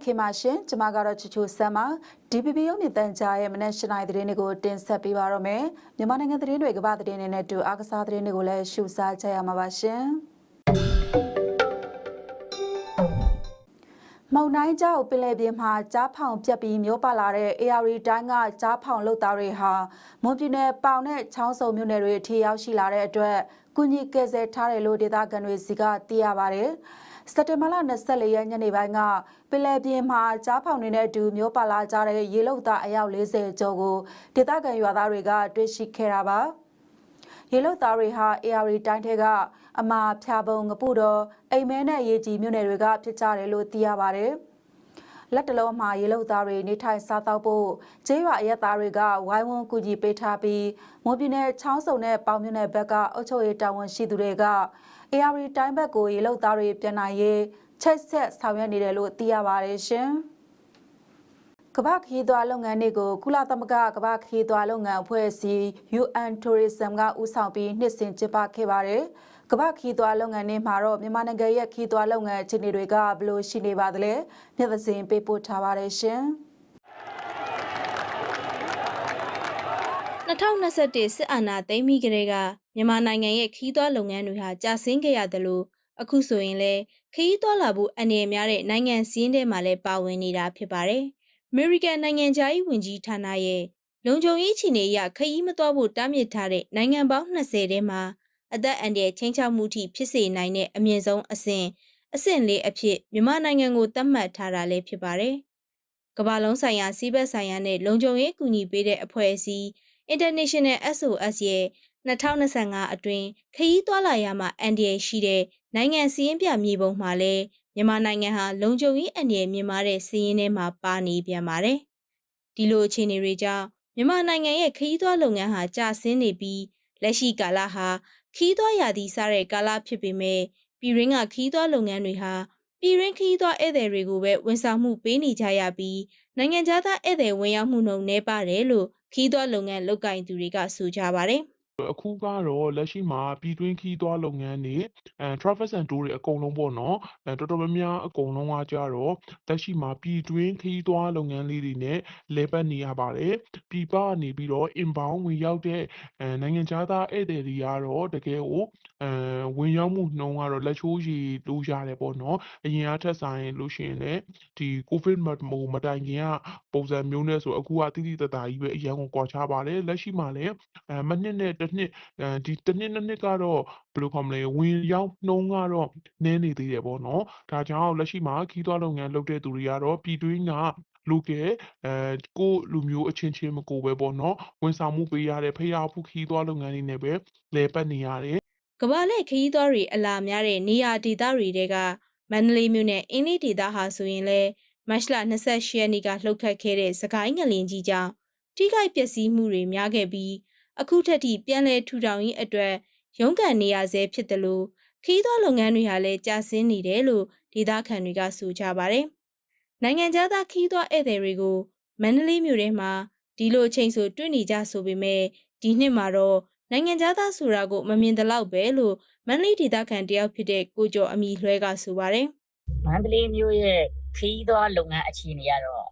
မနက်ခေတ်မှာရှင်ကျမကတော့ချူချူဆမ်းပါ DPP ရုံးမြင့်တန်ကြားရဲ့မနက်၈နိုင်သတင်းတွေကိုတင်ဆက်ပေးပါတော့မယ်မြန်မာနိုင်ငံသတင်းတွေကမ္ဘာသတင်းတွေနဲ့အတူအားကစားသတင်းတွေကိုလည်းရှုစားကြရမှာပါရှင်မောင်နိုင်ကျောက်ပင်လယ်ပြင်မှာကြားဖောင်ပြက်ပြီးမျိုးပါလာတဲ့ AR တိုင်းကကြားဖောင်လုတ်သားတွေဟာမွန်ပြည်နယ်ပေါင်နဲ့ချောင်းစုံမြို့နယ်တွေအထိရောက်ရှိလာတဲ့အတွက်ကုညီကယ်ဆယ်ထားတယ်လို့ဒေသခံတွေစီကသိရပါတယ်။ စက်တင်ဘာလ24ရက်ညနေပိုင်းကပင်လယ်ပြင်မှာကြားဖောင်တွေနဲ့အတူမျိုးပါလာကြတဲ့ရေလုတ်သားအယောက်40ကျော်ကိုဒေသခံရွာသားတွေကတွေ့ရှိခဲ့တာပါ။ရေလုတ်သားတွေဟာ AR တိုင်းထဲကအမာဖြာပုံငပုတော်အိမ်မဲနဲ့ရေကြီးမြို့နယ်တွေကဖြစ်ကြတယ်လို့သိရပါတယ်။ လက်တလုံးမှာရေလုတ်သားတွေနေထိုင်စားသောက်ဖို့ကျေးရွာအရက်သားတွေကဝိုင်းဝန်းကူညီပေးထားပြီးမွန်ပြည်နယ်ချောင်းစုံနဲ့ပေါင်မြို့နယ်ဘက်ကအုပ်ချုပ်ရေးတာဝန်ရှိသူတွေက AR တိုင်းဘက်ကိုရေလုတ်သားတွေပြန်နိုင်ရေးချိတ်ဆက်ဆောင်ရွက်နေတယ်လို့သိရပါတယ်ရှင်။ကမ္ဘာခရီးသွားလုပ်ငန်းတွေကိုကုလသမဂ္ဂကမ္ဘာခရီးသွားလုပ်ငန်းအဖွဲ့အစည်း UN Tourism ကဦးဆောင်ပြီးနှစ်စဉ်ကျင်းပခဲ့ပါတယ်။ ကမ္ဘာခီးသွွားလုပ်ငန်းတွေမှာတော့မြန်မာနိုင်ငံရဲ့ခီးသွွားလုပ်ငန်းအခြေအနေတွေကဘယ်လိုရှိနေပါသလဲမျက်သစင်ပေးပို့ထားပါတယ်ရှင်2021စစ်အာဏာသိမ်းပြီးကတည်းကမြန်မာနိုင်ငံရဲ့ခီးသွွားလုပ်ငန်းတွေဟာကျဆင်းခဲ့ရတယ်လို့အခုဆိုရင်လည်းခီးသွွားလာဖို့အနေအများတဲ့နိုင်ငံစည်းရင်းထဲမှာလည်းပါဝင်နေတာဖြစ်ပါတယ်။ American နိုင်ငံခြားရေးဝန်ကြီးဌာနရဲ့လုံခြုံရေးအခြေအနေအရခရီးမသွားဖို့တားမြစ်ထားတဲ့နိုင်ငံပေါင်း20ထဲမှာ အသက်အန္တရာယ်ချင်းချောက်မှုထိဖြစ်စေနိုင်တဲ့အမြင့်ဆုံးအဆင့်အဆင့်လေးအဖြစ်မြန်မာနိုင်ငံကိုသတ်မှတ်ထားတာလည်းဖြစ်ပါတယ်။ကမ္ဘာလုံးဆိုင်ရာစီးပက်ဆိုင်ရာနဲ့လုံခြုံရေးကူညီပေးတဲ့အဖွဲ့အစည်း International SOS ရဲ့2025အတွင်းခရီးသွားလာရမှာအန်ဒီရရှိတဲ့နိုင်ငံစည်းရင်းပြမြေပုံမှာလည်းမြန်မာနိုင်ငံဟာလုံခြုံရေးအန္တရာယ်မြင့်မားတဲ့စည်းရင်းထဲမှာပါနေပြန်ပါတယ်။ဒီလိုအခြေအနေတွေကြောင့်မြန်မာနိုင်ငံရဲ့ခရီးသွားလုပ်ငန်းဟာကျဆင်းနေပြီးလက်ရှိကာလဟာ ခီးသွွားရာသီစားတဲ့ကာလဖြစ်ပေမဲ့ပြည်ရင်းကခီးသွွားလုပ်ငန်းတွေဟာပြည်ရင်းခီးသွွားဧည့်သည်တွေကိုပဲဝန်ဆောင်မှုပေးနေကြရပြီးနိုင်ငံခြားသားဧည့်သည်ဝင်ရောက်မှုနှုန်းနည်းပါတယ်လို့ခီးသွွားလုပ်ငန်းလုပ်ကိုင်သူတွေကဆိုကြပါတယ်။ အခုကတော့လက်ရှိမှာပြည်တွင်းခရီးသွားလုပ်ငန်းတွေအဲ Travels and Tour တွေအကုန်လုံးပေါ့နော်အဲတော်တော်များများအကုန်လုံးကကြတော့လက်ရှိမှာပြည်တွင်းခရီးသွားလုပ်ငန်းလေးတွေနဲ့လဲပတ်နေရပါတယ်ပြည်ပကနေပြီးတော့ inbound ဝင်ရောက်တဲ့အဲနိုင်ငံခြားသားဧည့်သည်တွေကတော့တကယ်ကိုအဲဝင်ရောက်မှုနှုန်းကတော့လက်ချိုးရည်လို့ရတယ်ပေါ့နော်အရင်အထက်ဆိုင်လို့ရှိရင်လည်းဒီ covid မမတိုင်ခင်ကပုံစံမျိုးနဲ့ဆိုအခုကတိတိတတ်တာကြီးပဲအရင်ကကွာခြားပါတယ်လက်ရှိမှာလည်းအဲမနှစ်နဲ့တစ်နှစ်အဲဒီတစ်နှစ်နှစ်နှစ်ကတော့ဘယ်လိုခေါ်မလဲဝင်ရောက်နှုန်းကတော့နည်းနေသေးတယ်ပေါ့နော်ဒါကြောင့်လက်ရှိမှာခီးသွွားလုပ်ငန်းလုပ်တဲ့သူတွေကတော့ပြည်တွင်းက local အဲကိုလူမျိုးအချင်းချင်းမကိုပဲပေါ့နော်ဝန်ဆောင်မှုပေးရတဲ့ဖျားဖူးခီးသွွားလုပ်ငန်းတွေနဲ့ပဲလဲပတ်နေရတယ်ကမ္ဘာလက်ခရီးသွားတွေအလာများတဲ့နေရာဒေသတွေတဲကမန္တလေးမြို့နဲ့အင်းလေးဒေသဟာဆိုရင်လည်းမတ်လ28ရက်နေ့ကလှုပ်ခတ်ခဲ့တဲ့စကိုင်းငလင်ကြီးကြောင့်ထိခိုက်ပျက်စီးမှုတွေများခဲ့ပြီး အခုထက်ထိပြန်လည်ထူထောင်ရေးအတွက်ရုန်းကန်နေရဆဲဖြစ်တယ်လို့ခရီးသွားလုပ်ငန်းတွေဟာလည်းကြာဆင်းနေတယ်လို့ဒေသခံတွေကဆိုကြပါတယ်။နိုင်ငံခြားသားခရီးသွားဧည့်သည်တွေကိုမန္တလေးမြို့ထဲမှာဒီလိုအချိန်ဆိုတွေ့နေကြဆိုပေမဲ့ဒီနှစ်မှာတော့နိုင်ငံခြားသားဆိုတာကိုမမြင်တလောက်ပဲလို့မန္တလေးဒေသခံတယောက်ဖြစ်တဲ့ကိုကျော်အမီလွှဲကဆိုပါတယ်မန္တလေးမြို့ရဲ့ခီးသွားလုပ်ငန်းအခြေအနေကတော့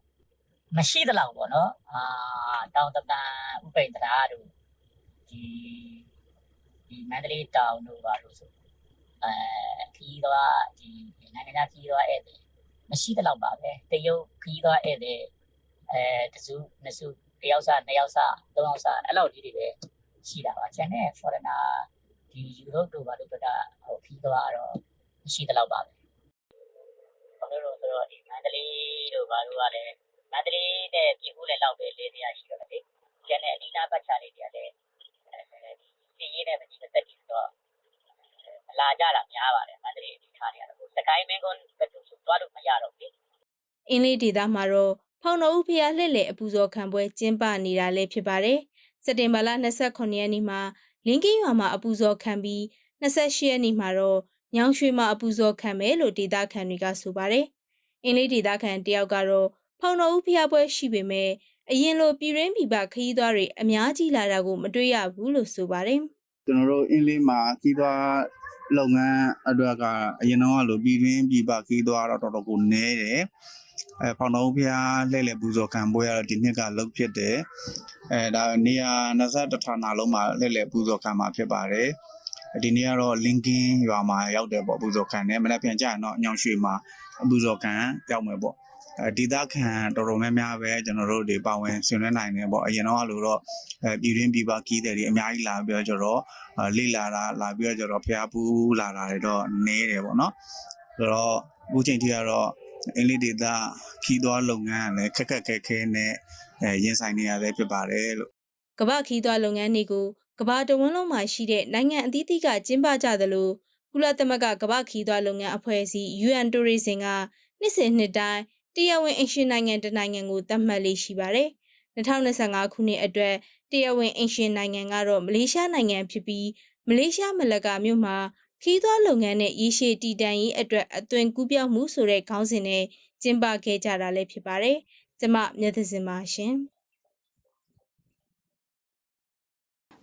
မရှိသလောက်ပေါ့နော်အာတောင်တပံဥပိ္ပဒရာတို့ ဒီဒီမန္တလေးတောင်တို့ပါလို့ဆိုအဲခီးသွားဒီနိုင်ငံခြားခီးသွားဧည့်သည်မရှိသလောက်ပါပဲတရုတ်ခီးသွားဧည့်သည်အဲတစုနှစ်စုတယောက်စားနှစ်ယောက်စားသုံးယောက်စားအဲ့လောက်ကြီးတွေပဲရှိတာပါကျန်တဲ့ foreigner ဒီယူရိုတို့ပါလို့ပြောတာဟိုခီးသွားကတော့မရှိသလောက်ပါပဲဘာလို့လဲဆိုတော့ဒီမန္တလေးတို့ဘာလို့ကလည်းမန္တလေးနဲ့ပြည်ဦးလည်းလောက်ပဲလေးနေရရှိတော့လေကျန်တဲ့အနီးနားပတ်ချာလေးတွေကလည်း အဲဒီရင်းနဲ့မကြည့်တဲ့တက်ပြီးတော့လာကြတာများပါတယ်မန္တလေးဒီထားနေရတော့စကိုင်းမင်းကွန်းဘက်သူဆိုသွားလို့မရတော့ဘူး။အင်းလေးဒေသမှာတော့ဖောင်တော်ဦးဖျားလှည့်လည်အပူဇော်ခံပွဲကျင်းပနေတာလည်းဖြစ်ပါတယ်။စက်တင်ဘာလ29ရက်နေ့မှာလင်းကင်းရွာမှာအပူဇော်ခံပြီး28ရက်နေ့မှာတော့ညောင်ရွှေမှာအပူဇော်ခံမယ်လို့ဒေသခံတွေကဆိုပါတယ်။အင်းလေးဒေသခံတယောက်ကတော့ဖောင်တော်ဦးဖျားပွဲရှိပေမဲ့ အရင်လိုပြည်ရင်းပြည်ပခရီးသွားတွေအများကြီးလာတာကိုမတွေ့ရဘူးလို့ဆိုပါတယ်ကျွန်တော်တို့အင်းလေးမှာခီးသွားလုပ်ငန်းအတွက်ကအရင်တော့ကလိုပြည်တွင်းပြည်ပခီးသွားတော့တော်တော်ကိုနည်းတယ်အဲဖောင်တော်ဖျားလှည့်လည်ပူဇော်ခံပွဲရတော့ဒီနှစ်ကလုပ်ဖြစ်တယ်အဲဒါနေရာ21ဌာနလုံးမှာလှည့်လည်ပူဇော်ခံမှာဖြစ်ပါတယ်ဒီနေ့ကတော့လင်ကင်းရွာမှာရောက်တယ်ပေါ့ပူဇော်ခံတယ်မနေ့ပြန်ကြရင်တော့အညောင်ရွှေမှာပူဇော်ခံရောက်မယ်ပေါ့အဲ ဒေသခံတော်တော်များများပဲကျွန်တော်တို့ဒီပါဝင်ဆင်နွှဲနိုင်တယ်ပေါ့အရင်တော့လို့တော့အဲပြည်တွင်းပြည်ပကီးတယ်ဒီအများကြီးလာပြီးတော့ကျတော့လေ့လာတာလာပြီးတော့ကျတော့ဖျားပူလာတာတွေတော့နေတယ်ပေါ့နော်ဆိုတော့အခုချိန်ထိကတော့အင်းလေးဒေသခီးသွွားလုပ်ငန်းကလည်းခက်ခက်ခဲခဲနဲ့အဲရင်ဆိုင်နေရတယ်ဖြစ်ပါတယ်လို့ကမ္ဘာခီးသွွားလုပ်ငန်းတွေကိုကမ္ဘာတဝန်းလုံးမှာရှိတဲ့နိုင်ငံအသီးသီးကကျင်းပကြသလိုကုလသမဂ္ဂကမ္ဘာခီးသွွားလုပ်ငန်းအဖွဲ့အစည်း UN Tourism ကနှစ်စဉ်နှစ်တိုင်း တရားဝင်အင်ရှင်နိုင်ငံတစ်နိုင်ငံကိုသတ်မှတ်လေးရှိပါတယ်။2025ခုနှစ်အတွက်တရားဝင်အင်ရှင်နိုင်ငံကတော့မလေးရှားနိုင်ငံဖြစ်ပြီးမလေးရှားမလကာမြို့မှာခီးသွွားလုပ်ငန်းနဲ့ရေရှည်တည်တံ့ရေးအတွက်အသွင်ကူးပြောင်းမှုဆိုတဲ့ခေါင်းစဉ်နဲ့ကျင်းပခဲ့ကြတာလည်းဖြစ်ပါတယ်။ကျမမြတ်သစင်ပါရှင်။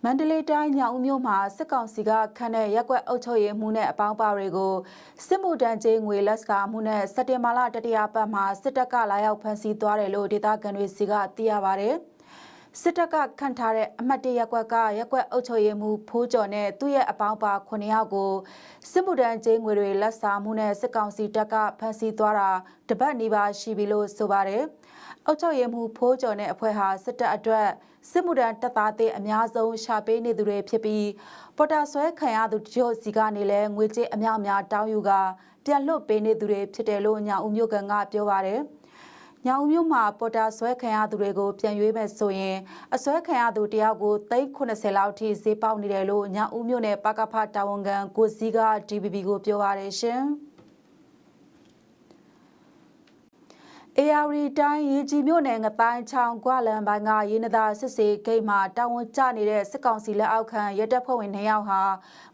မန္တလေးတိုင်းညောင်ဦးမြို့မှာစစ်ကောင်စီကခန့်တဲ့ရက်ကွက်အုပ်ချုပ်ရေးမှုနဲ့အပေါင်းပါတွေကိုစစ်မှုတန်းကျေးငွေလက်စာမှုနဲ့စက်တင်ဘာလတတိယပတ်မှာစစ်တပ်ကလာရောက်ဖမ်းဆီးသွားတယ်လို့ဒေသခံတွေစီကသိရပါဗျ။ စစ်တပ်ကခန့်ထားတဲ့အမှတ်တရက်ကွက်ကရက်ကွက်အုပ်ချုပ်ရေးမှုဖိုးကျော်နဲ့သူ့ရဲ့အပေါင်းပါ9ယောက်ကိုစစ်မှုတန်းကျေးငွေတွေလက်စာမှုနဲ့စစ်ကောင်စီတပ်ကဖမ်းဆီးသွားတာတပတ်နီးပါးရှိပြီလို့ဆိုပါတယ်။အုပ်ချုပ်ရေးမှုဖိုးကျော်နဲ့အဖွဲ့ဟာစစ်တပ်အတွက်စစ်မှုထမ်းတပ်သားတွေအများဆုံးရှာပေးနေသူတွေဖြစ်ပြီးပေါ်တာဆွဲခံရသူတချို့စီကနေလည်းငွေကြေးအများအများတောင်းယူကပြန်လွတ်ပေးနေသူတွေဖြစ်တယ်လို့ညာဦးမျိုးကန်ကပြောပါတယ်။ ညာဦးမျိုးမှာပေါ်တာဆွဲခံရသူတွေကိုပြန်ရွေးမဲ့ဆိုရင်အဆွဲခံရသူတယောက်ကို380လောက်ထိဈေးပေါက်နေတယ်လို့ညာဦးမျိုးနဲ့ပကဖတာဝန်ခံကိုစီက DBB ကိုပြောပါတယ်ရှင်။ AR တိုင်းရေကြီးမြို့နယ်ငပိုင်းချောင်းကွာလန်ပိုင်းကရေနသာစစ်စေးဂိတ်မှာတာဝန်ကျနေတဲ့စစ်ကောင်စီလက်အောက်ခံရဲတပ်ဖွဲ့ဝင်2ယောက်ဟာ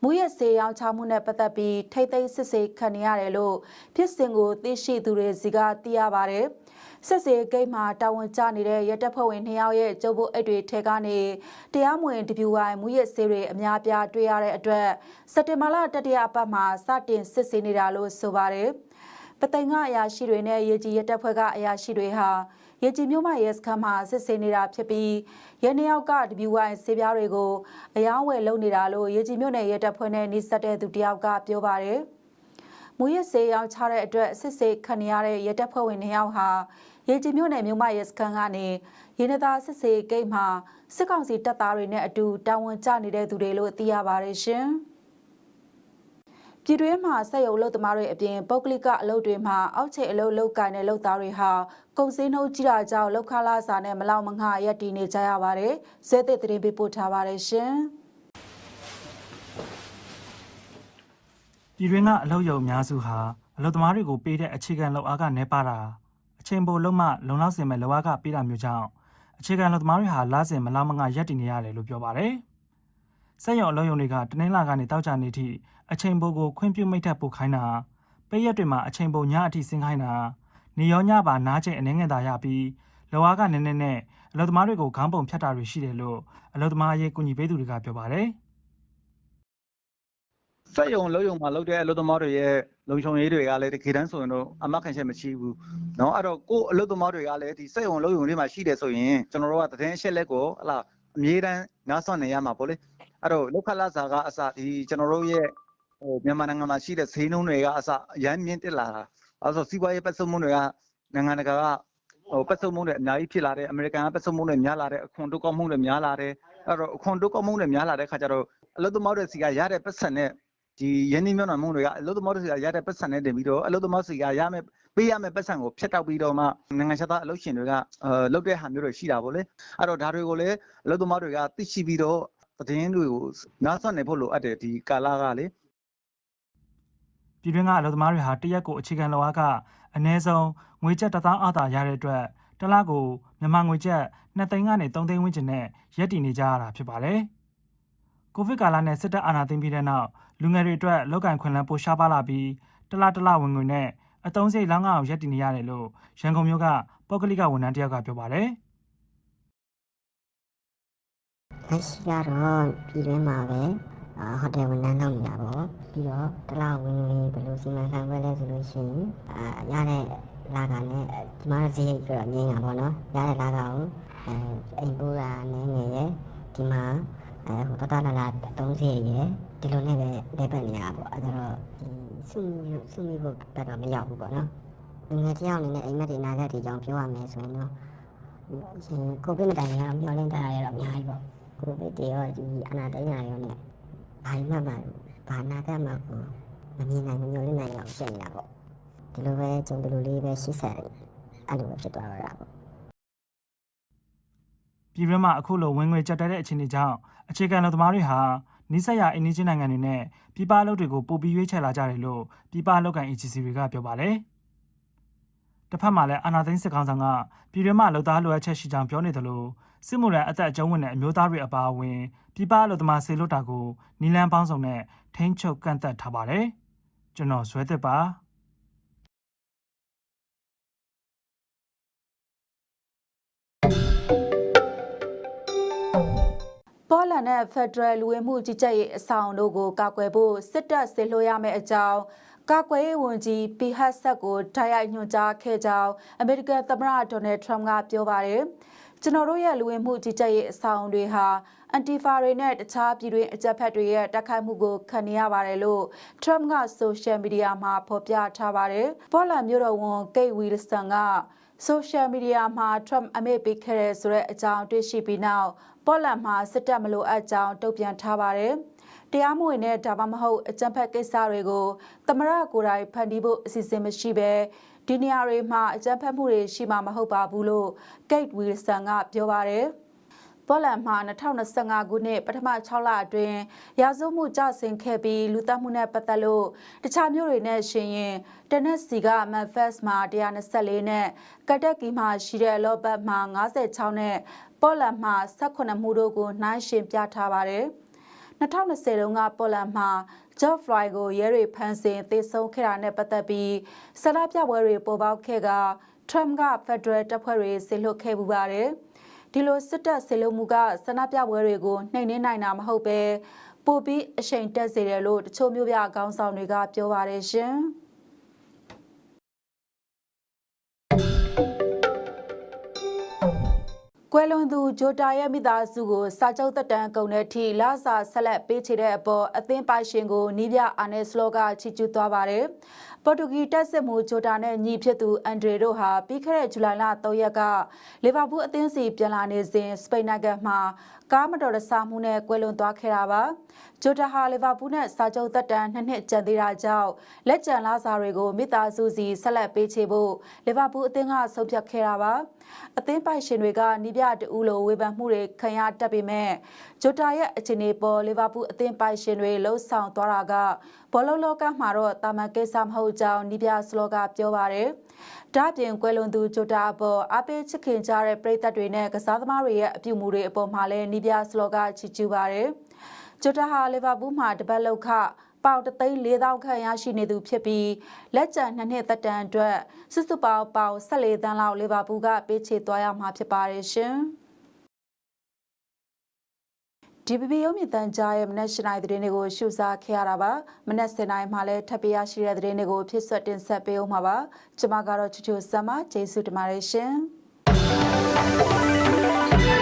မူရစေးရောင်းချမှုနဲ့ပတ်သက်ပြီးထိတ်သိမ်းစစ်စေးခံနေရတယ်လို့ဖြစ်စဉ်ကိုသိရှိသူတွေစီကသိရပါတယ်။ စစ်စေးဂိတ်မှာတာဝန်ကျနေတဲ့ရဲတပ်ဖွဲ့ဝင်2ယောက်ရဲ့ကျုပ်ဖို့အိတ်တွေထဲကနေတရားမဝင်ဒပြူဝိုင်မူရစေးတွေအများပြားတွေ့ရတဲ့အတွက်စက်တင်ဘာလတတိယအပတ်မှာစတင်စစ်ဆေးနေတာလို့ဆိုပါတယ်။ပသိမ်ကအရာရှိတွေနဲ့ရေကြီးရဲတပ်ဖွဲ့ကအရာရှိတွေဟာရေကြီးမြို့မရဲစခန်းမှာစစ်ဆေးနေတာဖြစ်ပြီးရဲနှစ်ယောက်က WY ဆေးပြားတွေကိုအယောင်းဝယ်လုပ်နေတာလို့ရေကြီးမြို့နယ်ရဲတပ်ဖွဲ့နဲ့နှိစက်တဲ့သူတယောက်ကပြောပါတယ်။ မူရစေးရောင်းချတဲ့အတွက်စစ်ဆေးခံရတဲ့ရဲတပ်ဖွဲ့ဝင်နှစ်ယောက်ဟာရေကြီးမြို့နယ်မြို့မရဲစခန်းကနေရေနသာစစ်ဆေးဂိတ်မှာစစ်ကောင်စီတပ်သားတွေနဲ့အတူတာဝန်ကျနေတဲ့သူတွေလို့သိရပါတယ်ရှင်။ပြည်တွင်းမှာစက်ရုံလုပ်သမားတွေအပြင်ပုဂ္ဂလိကအလုပ်တွေမှာအောက်ခြေအလုပ်လုပ်ကိုင်တဲ့လုပ်သားတွေဟာကုန်စည်နှုန်းကြီးတာကြောင့်လောက်ခလာစာနဲ့မလောက်မငှရက်တည်နေကြရပါတယ်။ဇွဲသစ်သတင်းပေးပို့ထားပါတယ်ရှင်။ ပြည်တွင်းကအလုပ်ရုံအများစုဟာအလုပ်သမားတွေကိုပေးတဲ့အခြေခံလုပ်အားကနေပါတာအချိန်ပိုလုံးမှလုံလောက်စင်မဲ့လုပ်အားကပေးတာမျိုးကြောင့်အခြေခံလုပ်သမားတွေဟာလစဉ်မလောက်မငရက်တည်နေရတယ်လို့ပြောပါတယ်။စက်ရုံအလုပ်ရုံတွေကတနင်္လာကနေတောက်ကြနေထိအချိန်ပိုကိုခွင့်ပြုမိတ်ထပ်ပို့ခိုင်းတာပေးရက်တွေမှာအချိန်ပိုညအထိဆင်းခိုင်းတာနေရောညပါနားချိန်အနေငယ်သာရပြီးလောအားကနည်းနည်းနဲ့အလုပ်သမားတွေကိုခေါင်းပုံဖြတ်တာတွေရှိတယ်လို့အလုပ်သမားအရေးကူညီပေးသူတွေကပြောပါတယ် စက်ယုံလုံးယုံမှာလုပ်တဲ့အလုပ်သမားတွေရဲ့လုံခြုံရေးတွေကလည်းတကယ်တမ်းဆိုရင်တော့အမခံချက်မရှိဘူးเนาะအဲ့တော့ကိုယ်အလုပ်သမားတွေကလည်းဒီစက်ယုံလုံးယုံတွေမှာရှိတယ်ဆိုရင်ကျွန်တော်တို့ကသတင်းအချက်လက်ကိုဟလာအမြဲတမ်းနားဆွနေရမှာပေါ့လေအဲ့တော့လောက်ခလာစာကအစဒီကျွန်တော်တို့ရဲ့ဟိုမြန်မာနိုင်ငံမှာရှိတဲ့ဈေးနှုန်းတွေကအစအရန်မြင့်တက်လာတာအဲ့ဆိုစီးပွားရေးပတ်စုံမှုတွေကနိုင်ငံတကာကဟိုပတ်စုံမှုတွေအများကြီးဖြစ်လာတယ်အမေရိကန်ကပတ်စုံမှုတွေများလာတယ်အခွန်တိုးကောက်မှုတွေများလာတယ်အဲ့တော့အခွန်တိုးကောက်မှုတွေများလာတဲ့ခါကျတော့အလုပ်သမားတွေစီကရတဲ့ပတ်စံနဲ့ ဒီရင်းနှီးမြှုပ်နှံမှုတွေကအလုပ်သမားတွေစီကရတဲ့ပတ်စံနဲ့တင်ပြီးတော့အလုပ်သမားစီကရမယ်ပေးရမယ်ပတ်စံကိုဖျက်တောက်ပြီးတော့မှနိုင်ငံခြားသားအလုပ်ရှင်တွေကအဲလုပ်တဲ့ဟာမျိုးတွေရှိတာပေါ့လေအဲ့တော့ဒါတွေကိုလည်းအလုပ်သမားတွေကသိရှိပြီးတော့သတင်းတွေကိုနားဆွနေဖို့လိုအပ်တယ်ဒီကာလကလေပြည်တွင်းကအလုပ်သမားတွေဟာတရက်ကိုအခြေခံလောက်အားကအနည်းဆုံးငွေကျပ်တစ်သောင်းအားသာရတဲ့အတွက်တစ်လကိုမြန်မာငွေကျပ်2သိန်းကနေ3သိန်းဝန်းကျင်နဲ့ရက်တည်နေကြရတာဖြစ်ပါတယ်။ကိုဗစ်ကာလနဲ့စစ်တပ်အာဏာသိမ်းပြီးတဲ့နောက် လူငယ်တွေအတွက်လောက်ကန်ခွင့်လန်းပိုရှားပါလာပြီးတစ်လတစ်လဝင်ငွေနဲ့အတုံးစိတ်လောင်းအောင်ရက်တည်နေရတယ်လို့ရန်ကုန်မြို့ကပုဂ္ဂလိကဝန်ထမ်းတယောက်ကပြောပါတယ်။လက်ရှိကတော့ပြည်တွင်းမှာပဲအာဟိုတယ်ဝန်ထမ်းလုပ်နေတာပေါ့ပြီးတော့တစ်လဝင်ဝင်ဘယ်လိုစီမံခန့်ခွဲလဲဆိုလို့ရှိရင်အာရတဲ့လာကနဲ့ကျမတို့ဈေးရိတ်ဆိုတော့ငင်းတာပေါ့နော်ရတဲ့လာကကိုအဲအိမ်ပိုးတာနည်းငယ်ရယ်ဒီမှာ အဲဟိုတတလာလာသုံးဈေးရယ်ဒီလိုနဲ့ပဲလဲပတ်နေရတာပေါ့အဲဒါတော့ဒီစုမိစုမိဖို့ဘက်တော့မရောက်ဘူးပေါ့နော်လူငယ်တစ်ယောက်အနေနဲ့အိမ်မက်ဒီနာဂတ်ဒီကြောင့်ပြောရမယ်ဆိုရင်တော့ရှင်ကိုဗစ်မတိုင်ခင်ကတော့မျောလင်းတာရတော့အများကြီးပေါ့ကိုဗစ်တွေရောဒီအနာတိုင်းရရောနဲ့ဘာမှမဘာနာဂတ်မှာကိုမမြင်နိုင်မမျောလင်းနိုင်တော့ဖြစ်နေတာပေါ့ဒီလိုပဲကျုံဒီလိုလေးပဲရှိဆက်အဲ့လိုပဲဖြစ်သွားတော့တာပေါ့ပြည်တွင်းမှာအခုလိုဝင်ငွေကြက်တဲတဲ့အခြေအနေကြောင့် အခြေခံလူသမားတွေဟာနိစရအိန္ဒိချင်းနိုင်ငံတွေနဲ့ပြည်ပအလုပ်တွေကိုပိုပြီးရွေးချယ်လာကြတယ်လို့ပြည်ပအလုပ်ကိုင် agency တွေကပြောပါတယ်။တစ်ဖက်မှာလည်းအာနာသိန်းစစ်ကောင်ဆောင်ကပြည်တွင်းမှာလုပ်သားလိုအပ်ချက်ရှိကြောင်းပြောနေတယ်လို့စစ်မှုရန်အသက်အကျုံးဝင်တဲ့အမျိုးသားတွေအပါအဝင်ပြည်ပအလုပ်သမားဆေလွတ်တာကိုနီလန်ပေါင်းစုံနဲ့ထိန်းချုပ်ကန့်သက်ထားပါတယ်။ကျွန်တော်ဇွဲသစ်ပါ ပေါ်လန်နဲ့ဖက်ဒရယ်လူဝင်မှုကြီးကြပ်ရေးအဆောင်တို့ကိုကာကွယ်ဖို့စစ်တပ်ဆေလွှတ်ရမယ့်အကြောင်းကာကွယ်ရေးဝန်ကြီးပီဟတ်ဆက်ကိုတိုက်ရိုက်ညွှန်ကြားခဲ့ကြောင်းအမေရိကန်သမ္မတဒေါ်နယ်ထရမ့်ကပြောပါတယ်ကျွန်တော်တို့ရဲ့လူဝင်မှုကြီးကြပ်ရေးအဆောင်တွေဟာအန်တီဖာတွေနဲ့တခြားပြည်တွင်းအကြက်ဖက်တွေရဲ့တိုက်ခိုက်မှုကိုခံနေရပါတယ်လို့ထရမ့်ကဆိုရှယ်မီဒီယာမှာဖော်ပြထားပါတယ်ပေါ်လန်မြို့တော်ဝန်ဂိတ်ဝီလဆန်က ဆိုရှယ်မီဒီယာမှာ Trump အမိန့်ပေးခဲ့တဲ့ဆိုတဲ့အကြောင်းတွေ့ရှိပြီးနောက်ပေါ်လန်မှာစစ်တပ်မလိုအပ်ကြောင်းတုံ့ပြန်ထားပါတယ်။တရားမဝင်တဲ့ဒါမှမဟုတ်အကြမ်းဖက်ကိစ္စတွေကိုသမရကိုယ်တိုင်ဖန်တီးဖို့အစီအစဉ်မရှိဘဲဒီနေရာတွေမှာအကြမ်းဖက်မှုတွေရှိမှာမဟုတ်ပါဘူးလို့ Kate Wilson ကပြောပါတယ်။ ပေါ်လန်မှာ2025ခုနှစ်ပထမ6လအတွင်းရာဇဝမှုကြဆင်ခဲ့ပြီးလူသတ်မှုနဲ့ပတ်သက်လို့တခြားမျိုးတွေနဲ့ရှင်ရင်တနက်စီကမန်ဖက်စ်မှာ124နဲ့ကတက်ကီမှာရှိတဲ့လောဘတ်မှာ56နဲ့ပေါ်လန်မှာ18မှုတို့ကိုနှိုင်းယှဉ်ပြထားပါတယ်။2020တုန်းကပေါ်လန်မှာ George Floyd ကိုရဲတွေဖမ်းဆီးသေဆုံးခဲ့တာနဲ့ပတ်သက်ပြီးဆန္ဒပြပွဲတွေပေါ်ပေါက်ခဲ့က Trump က Federal တပ်ဖွဲ့တွေဆေလွတ်ခဲ့ပူပါတယ်။ ဒီလိုစစ်တပ်ဆေလွတ်မှုကဆန္ဒပြပွဲတွေကိုနှိမ်နင်းနိုင်တာမဟုတ်ပဲပိုပြီးအရှိန်တက်စေတယ်လို့တချို့မျိုးပြခေါင်းဆောင်တွေကပြောပါတယ်ရှင်။ ကွယ်လွန်သူဂျိုတာရဲ့မိသားစုကိုစာချုပ်တက်တန်းကုန်တဲ့အထိလာစာဆက်လက်ပေးချေတဲ့အပေါ်အသင်းပိုင်ရှင်ကိုနီးပြအာနယ်စလောကချီကျူးသွားပါတယ်။ပေါ်တူဂီတက်စစ်မှုဂျိုတာနဲ့ညီဖြစ်သူအန်ဒရီတို့ဟာပြီးခဲ့တဲ့ဇူလိုင်လ3ရက်ကလီဗာပူးအသင်းစီပြန်လာနေစဉ်စပိန်နိုင်ငံမှာကားမတော်တဆမှုနဲ့ကွယ်လွန်သွားခဲ့တာပါ။ ဂျိုတာဟာလီဗာပူးနဲ့စာချုပ်တက်တန်းနှစ်နှစ်ကျန်သေးတာကြောင့်လက်ကျန်လာစာတွေကိုမိသားစုစီဆက်လက်ပေးချေဖို့လီဗာပူးအသင်းကဆုံးဖြတ်ခဲ့တာပါ။အသင်းပိုင်ရှင်တွေကနီးပြတူလိုဝေဖန်မှုတွေခံရတတ်ပေမဲ့ဂျိုတာရဲ့အခြေအနေပေါ်လီဗာပူးအသင်းပိုင်ရှင်တွေလှုပ်ဆောင်သွားတာကဘောလုံးလောကမှာတော့တာမန်ကိစ္စမဟုတ်ကြောင်းနီးပြစလောကပြောပါတယ်။ဒါ့အပြင်ကွယ်လွန်သူဂျိုတာအပေါ်အပေးချစ်ခင်ကြတဲ့ပရိသတ်တွေနဲ့ကစားသမားတွေရဲ့အပြုအမူတွေအပေါ်မှာလည်းနီးပြစလောကချီးကျူးပါတယ်။ ဂျိုတာဟာလီဗာပူးမှာတပတ်လောက်ခပေါင်တသိန်း၄000ခန့်ရရှိနေသူဖြစ်ပြီးလက်ကျန်နှစ်နှစ်သက်တမ်းအတွက်စစ်စုပေါင်းပေါင်14တန်းလောက်လီဗာပူးကပေးချေသွားရမှာဖြစ်ပါတယ်ရှင်။ DPP ရုံးမြင့်တန်းကြားရဲ့မနက်၈နိုင်သတင်းတွေကိုရှုစားခဲ့ရတာပါမနက်7နိုင်မှလည်းထပ်ပြရရှိတဲ့သတင်းတွေကိုဖြစ်ဆွတ်တင်ဆက်ပေးအောင်ပါပါကျွန်မကတော့ချူချူဆမ်မကျေးဇူးတင်ပါတယ်ရှင်။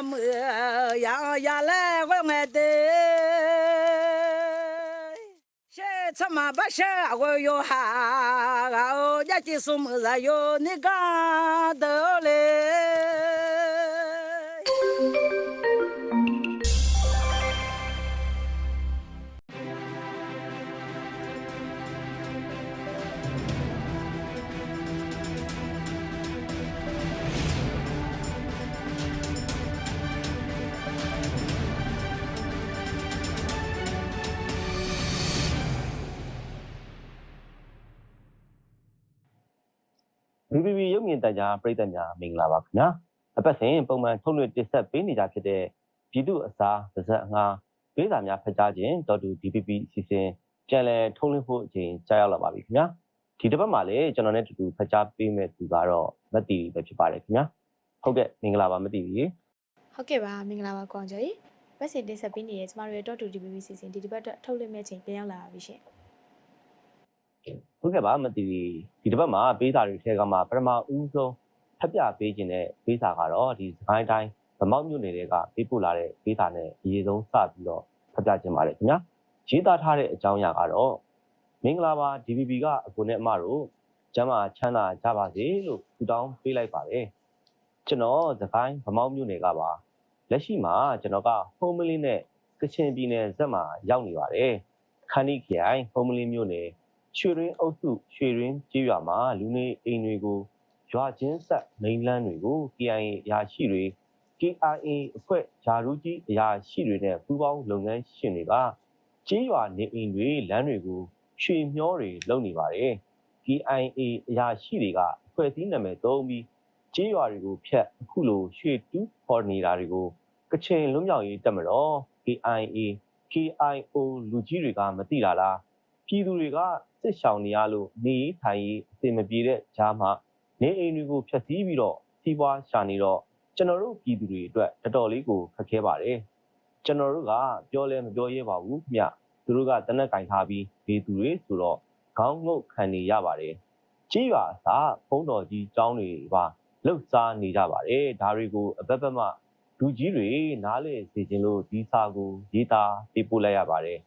ဝမမရာရာလဲဝငဲတေရှေချမဘရှေအဝယောဟာဂါအိုကြချီဆုမဇာ မြင်သံကြားပရိသတ်များမင်္ဂလာပါခင်ဗျာအပတ်စဉ်ပုံမှန်ထုတ်လွှင့်တင်ဆက်ပေးနေကြဖြစ်တဲ့ပြည်သူအစားပါဇက်အငှားဒေသများဖတ်ကြားခြင်းတော်တူ DPP အစီအစဉ်ကြံလည်ထုတ်လွှင့်ဖို့အချိန်ကြာရောက်လာပါပြီခင်ဗျာဒီတစ်ပတ်မှာလည်းကျွန်တော်နဲ့တူတူဖတ်ကြားပေးမဲ့သူကတော့မတ်တီပဲဖြစ်ပါတယ်ခင်ဗျာဟုတ်ကဲ့မင်္ဂလာပါမတ်တီကြီးဟုတ်ကဲ့ပါမင်္ဂလာပါကွန်ကျော်ကြီးဘက်စင်တင်ဆက်ပေးနေတဲ့ကျမတို့ရဲ့ Dot to DBB စီစဉ်ဒီတစ်ပတ်အတွက်ထုတ်လွှင့်မဲ့ချိန်ပြန်ရောက်လာပါပြီရှင် ဟုတ်ကဲ့ပါမတီဒီတစ်ပတ်မှာပေးစာတွေထဲကမှပထမဦးဆုံးဖတ်ပြပေးခြင်းတဲ့ပေးစာကတော့ဒီစကိုင်းတိုင်းဗမောက်မြို့နယ်တွေကပေးပို့လာတဲ့ပေးစာနဲ့အရေးဆုံးစပြီးတော့ဖတ်ပြခြင်းပါတယ်ခင်ဗျာရေးသားထားတဲ့အကြောင်းအရာကတော့မင်္ဂလာပါ DBB ကအကိုနဲ့အမတို့ကျမ်းမာချမ်းသာကြပါစေလို့ဆုတောင်းပေးလိုက်ပါတယ်ကျွန်တော်စကိုင်းဗမောက်မြို့နယ်ကပါလက်ရှိမှာကျွန်တော်က home လေးနဲ့ကချင်ပြည်နယ်ဇက်မှာရောက်နေပါတယ်ခန္တီခရိုင် home လေးမြို့နယ် ရွှေရင်းအုပ်စုရွှေရင်းကျေးရွာမှာလူနေအိမ်တွေကိုရွာချင်းဆက်မိန်းလန်းတွေကို KIA အရာရှိတွေ KIA အဖွဲ့ဂျာရူးကြီးအရာရှိတွေနဲ့ပူးပေါင်းလုပ်ငန်းရှင်တွေကကျေးရွာနေအိမ်တွေလမ်းတွေကိုရွှေမျောတွေလုပ်နေပါတယ် KIA အရာရှိတွေကအဖွဲ့အစည်းနာမည်သုံးပြီးကျေးရွာတွေကိုဖျက်အခုလိုရွှေတူးဖော်နေတာတွေကိုကချင်လွတ်မြောက်ရေးတပ်မတော် KIA KIO လူကြီးတွေကမသိတာလားပြည်သူတွေက စစ်ရှောင်နေရလို့နေရေးထိုင်ရေးအဆင်မပြေတဲ့ကြားမှာနေအိမ်တွေကိုဖျက်ဆီးပြီးတော့စီးပွားရှာနေတော့ကျွန်တော်တို့ပြည်သူတွေအတွက်တော်တော်လေးကိုခက်ခဲပါတယ်ကျွန်တော်တို့ကပြောလဲမပြောရဲပါဘူးခင်ဗျသူတို့ကတနက်ကင်ထားပြီးဒေသူတွေဆိုတော့ခေါင်းငုတ်ခံနေရပါတယ်ကြေးရွာအစားဖုံးတော်ကြီးကျောင်းတွေပါလှုပ်ရှားနေကြပါတယ်ဒါတွေကိုအဘက်ဘက်မှလူကြီးတွေနားလေစေခြင်းလို့ဒီစာကိုရေးသားပေးပို့လိုက်ရပါတယ်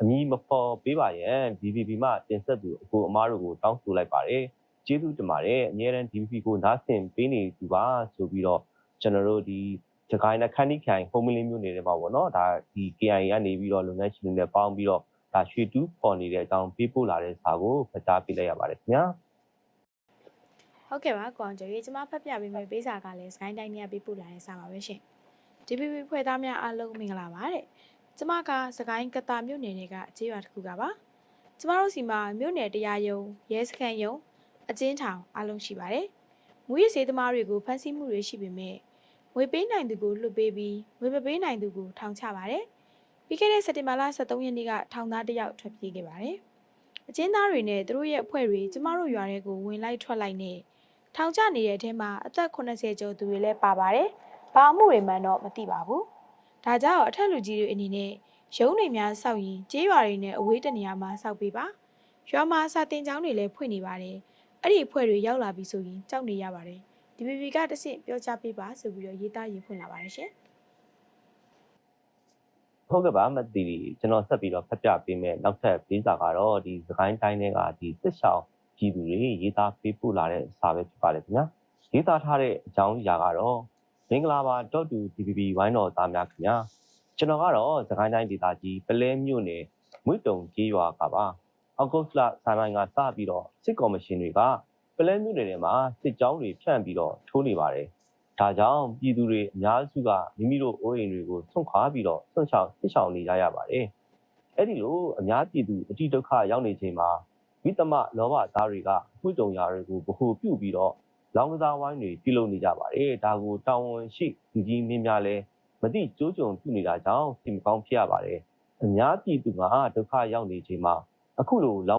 အမည်မဖော်ပေးပါရန် DVB မှတင်ဆက်သူအကိုအမားတို့ကိုတောင်းဆိုလိုက်ပါတယ်ကျေးဇူးတင်ပါတယ်အများရန် DVB ကိုနားဆင်ပေးနေသူပါဆိုပြီးတော့ကျွန်တော်တို့ဒီစကိုင်းနဲ့ခန်းနီခိုင်ဖုံးမလင်းမျိုးနေတယ်ပါဗောနော်ဒါဒီ KIA ကနေပြီးတော့လုပ်ငန်းရှင်တွေနဲ့ပေါင်းပြီးတော့ဒါရွှေတူးပေါ်နေတဲ့အကြောင်းပေးပို့လာတဲ့စာကိုဖတ်ကြားပေးလိုက်ရပါတယ်ခင်ဗျာဟုတ်ကဲ့ပါကွန်ကျော်ကြီးကျမဖတ်ပြပေးမယ့်ပေးစာကလည်းစကိုင်းတိုင်းနဲ့ပေးပို့လာတဲ့စာပါပဲရှင် DBB ဖွဲ့သားများအားလုံးမင်္ဂလာပါတဲ့ ကျမကစကိုင်းကတာမြို့နယ်တွေကအခြေရွာတစ်ခုကပါကျမတို့စီမှာမြို့နယ်တရားရုံးရဲစခန်းရုံးအကျဉ်းထောင်အားလုံးရှိပါတယ်မူရစေးသမားတွေကိုဖမ်းဆီးမှုတွေရှိပေမဲ့ငွေပေးနိုင်သူကိုလွှတ်ပေးပြီးငွေမပေးနိုင်သူကိုထောင်ချပါတယ်ပြီးခဲ့တဲ့စက်တင်ဘာလ23ရက်နေ့ကထောင်သားတစ်ယောက်ထွက်ပြေးခဲ့ပါတယ်အကျဉ်းသားတွေနဲ့သူတို့ရဲ့အဖွဲ့တွေကျမတို့ရွာတွေကိုဝင်လိုက်ထွက်လိုက်နဲ့ထောင်ချနေတဲ့အထဲမှာအသက်80ကျော်သူတွေလည်းပါပါတယ်ဘာအမှုတွေမှန်းတော့မသိပါဘူး ဒါကြောင့်အထက်လူကြီးတွေအနေနဲ့ရုံးတွေများစောက်ရင်ကျေးရွာတွေနဲ့အဝေးတနေရာမှာစောက်ပေးပါရွာမှာစာတင်ကျောင်းတွေလည်းဖွင့်နေပါတယ်အဲ့ဒီအဖွဲ့တွေရောက်လာပြီဆိုရင်ကြောက်နေရပါတယ် DBB ကတဆင့်ပြောကြားပေးပါဆိုပြီးတော့ရေးသားရေးဖွင့်လာပါတယ်ရှင်ဟုတ်ကဲ့ပါမသိဘူးကျွန်တော်ဆက်ပြီးတော့ဖတ်ပြပေးမယ်နောက်ထပ်ပေးစာကတော့ဒီစကိုင်းတိုင်းတွေကဒီစစ်ရှောင်းပြည်သူတွေရေးသားပေးပို့လာတဲ့စာပဲဖြစ်ပါတယ်ခင်ဗျာရေးသားထားတဲ့အကြောင်းအရာကတော့ မင်္ဂလာပါ .2DBB ဝိုင်းတော်သားများခင်ဗျာကျွန်တော်ကတော့စကိုင်းတိုင်းဒေသကြီးပလဲမြို့နယ်မွေတုံကြီးရွာကပါအောက်ဂုတ်လဆိုင်ပိုင်းကစပြီးတော့စစ်ကော်မရှင်တွေကပလဲမြို့နယ်ထဲမှာစစ်ကြောင်းတွေဖြန့်ပြီးတော့ထိုးနေပါတယ်ဒါကြောင့်ပြည်သူတွေအများစုကမိမိတို့အိုးအိမ်တွေကိုဆွန့်ခွာပြီးတော့ဆွန့်ချောင်စစ်ဆောင်နေကြရပါတယ်အဲ့ဒီလိုအများပြည်သူအတိဒုက္ခရောက်နေချိန်မှာဝိသမလောဘသားတွေကမှုတုံရာတွေကိုဗဟုပြုပြီးတော့ လောင်းကစားဝိုင်းတွေပြုလုပ်နေကြပါတယ်ဒါကိုတာဝန်ရှိလူကြီးမင်းများလဲမတိကြိုးကြုံပြုနေတာကြောင့်စိတ်မကောင်းဖြစ်ရပါတယ်အများပြည်သူကဒုက္ခရောက်နေချိန်မှာအခုလိုလော